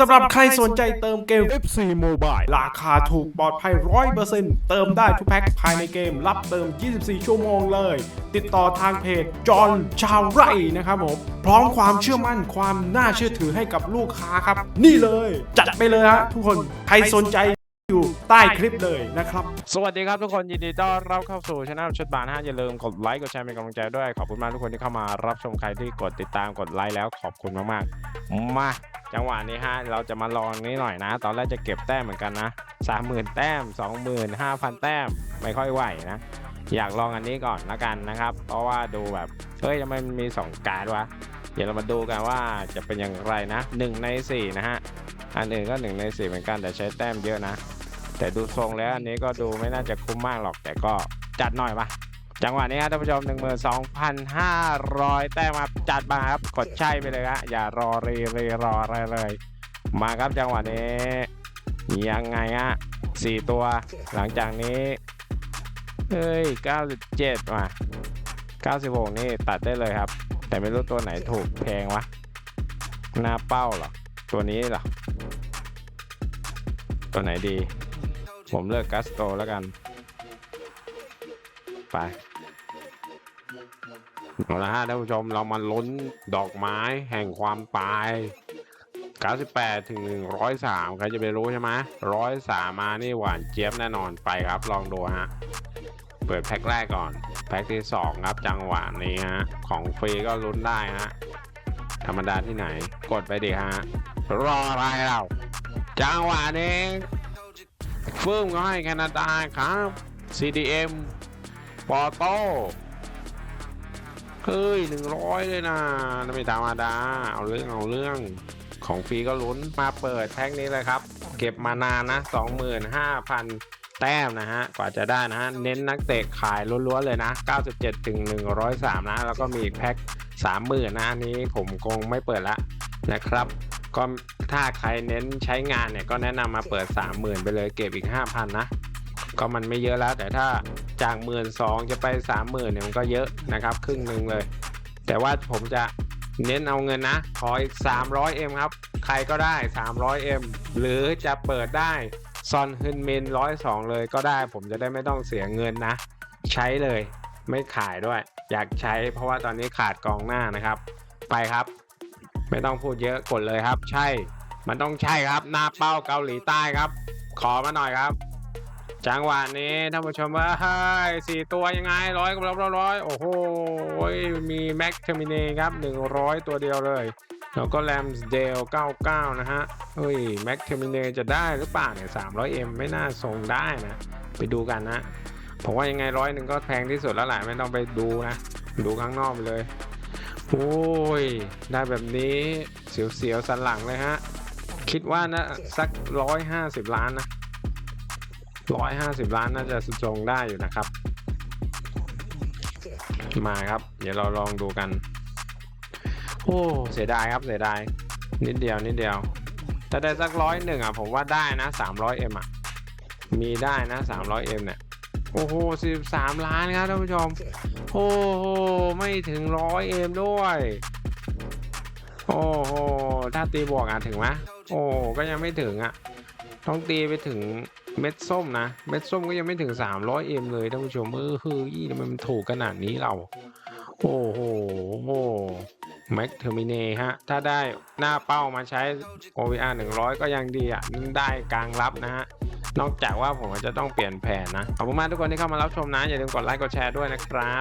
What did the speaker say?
สำหรับใครสนใจเติมเกม FC Mobile ราคาถูกปลอดภัย 100%เติมได้ทุกแพ็คภายในเกม รับเติม 24 ชั่วโมงเลย ติดต่อทางเพจจอห์นชาวไร่นะครับผม พร้อมความเชื่อมั่นความน่าเชื่อถือให้กับลูกค้าครับ นี่เลย จัดไปเลยฮะทุกคนใครสนใจอยู่ใต้คลิปเลยนะครับ สวัสดีครับทุกคนยินดีต้อนรับเข้าสู่ช anel ชุดบานฮะอย่าลืมกดไลค์กดแชร์เป็นกำลังใจด้วย ขอบคุณมากทุกคนที่เข้ามารับชมใครที่กดติดตามกดไลค์แล้วขอบคุณมากๆ มา จังหวะนี้ฮะเราจะมาลองนี้หน่อยนะ ตอนแรกจะเก็บแต้มเหมือนกันนะ30,000แต้ม20,000 5,000แต้มไม่ค่อยไหวนะ อยากลองอันนี้ก่อนละกันนะครับ เพราะว่าดูแบบเฮ้ยทำไมมันมี2การ์ดวะเดี๋ยวเรามาดูกันว่าจะเป็นอย่างไรนะ1ใน4นะฮะอันอื่นก็1ใน4เหมือนกันแต่ใช้แต้มเยอะนะ แต่ดูทรงแล้วอันนี้ก็ดูไม่น่าจะคุ้มมากหรอกแต่ก็จัดหน่อยปะ จังหวะนี้ครับท่านผู้ชม 12,500 แต้มครับจัดมาครับ กดใช่ไปเลยฮะอย่ารอรีรีรออะไรเลย มาครับจังหวะนี้ ยังไงฮะสี่ตัว หลังจากนี้ เฮ้ย 97มา96 นี่ตัดได้เลยครับ แต่ไม่รู้ตัวไหนถูกแพงวะ หน้าเป้าเหรอ ตัวนี้เหรอ ตัวไหนดี ผมเลือกกัสโตแล้วกัน ไป เอาละฮะท่านผู้ชมเรามาลุ้นดอกไม้แห่งความตาย 98 ถึง 103 ใครจะไปรู้ใช่ไหม103 มานี่หวานเจี๊ยบแน่นอนไปครับ ลองดูฮะ เปิดแพ็คแรกก่อน แพ็คที่ 2 ครับจังหวะนี้ฮะ ของฟรีก็ลุ้นได้ฮะ ธรรมดาที่ไหน กดไปดิฮะ รออะไรเราจังหวะนี้ฟื่มก็ให้แคนาดาครับ CDM ปอโต้ เฮ้ยหนึ่งร้อยเลยนะไม่ธรรมดา เอาเรื่องเอาเรื่อง ของฟรีก็ลุ้นมาเปิดแพ็คนี้เลยครับ เก็บมานานนะ25,000แต้มนะฮะ กว่าจะได้นะฮะ เน้นนักเตะขายล้วนๆเลยนะ 97ถึง103 นะ แล้วก็มีแพ็ค30,000นะอันนี้ผมคงไม่เปิดละนะครับ ก็ถ้าใครเน้นใช้งานเนี่ย ก็แนะนำมาเปิด 30,000 ไปเลยเก็บอีก 5,000 นะ ก็มันไม่เยอะแล้วแต่ถ้า จาก1 2 0 0 0จะไป30,000เนี่ยมันก็เยอะนะครับ ครึ่งหนึ่งเลย แต่ว่าผมจะเน้นเอาเงินนะ ขออีก 300M ครับ ใครก็ได้ 300M หรือจะเปิดได้ซอนฮึนเมน102เลยก็ได้ ผมจะได้ไม่ต้องเสียเงินนะ ใช้เลยไม่ขายด้วย อยากใช้เพราะว่าตอนนี้ขาดกองหน้านะครับ ไปครับ ไม่ต้องพูดเยอะกดเลยครับ ใช่ มันต้องใช่ครับ หน้าเป้าเกาหลีใต้ครับ ขอมาหน่อยครับ จังหวะนี้ท่านผู้ชมว่าเฮ้ยสี่ตัวยังไงร้อยกับร้อยร้อยโอ้โหมีแม็กเทอร์มินครับหนึ่งร้อยตัวเดียวเลย แล้วก็แรมสเดล99 นะฮะเฮ้ยแม็กเทอร์มินจะได้หรือเปล่าเนี่ย 300M ไม่น่าส่งได้นะ ไปดูกันนะผมว่ายังไงร้อยหนึ่งก็แพงที่สุดแล้วแหละไม่ต้องไปดูนะ ดูข้างนอกไปเลยโอ้ยได้แบบนี้เสียวๆสันหลังเลยฮะ คิดว่านะสักร้อยห้าสิบล้านนะ ร้อยห้าสิบล้านน่าจะสุดทรงได้อยู่นะครับ มาครับ เดี๋ยวเราลองดูกัน โอ้เสียดายครับเสียดาย นิดเดียวนิดเดียวถ้าได้สักร้อยหนึ่งอะผมว่าได้นะสามร้อยเอ็มอะ มีได้นะสามร้อยเอ็มเนี่ยโอ้โหสิบสามล้านครับท่านผู้ชม โอ้โห ไม่ถึงร้อยเอ็มด้วย โอ้โห ถ้าตีบวกอะถึงไหมโอ้ก็ยังไม่ถึงอะ ต้องตีไปถึง เม็ดส้มนะ เม็ดส้มก็ยังไม่ถึง 300เอ็มเลยท่านผู้ชมเออเฮ้ยทำไมมันถูกขนาดนี้เรา โอ้โหโอ้แม็กเทอร์มินฮะ ถ้าได้หน้าเป้ามาใช้ OVR 100 ก็ยังดีอะได้กลางรับนะฮะ นอกจากว่าผมจะต้องเปลี่ยนแผนนะ ขอบคุณมากทุกคนที่เข้ามารับชมนะ อย่าลืมกดไลค์กดแชร์ด้วยนะครับ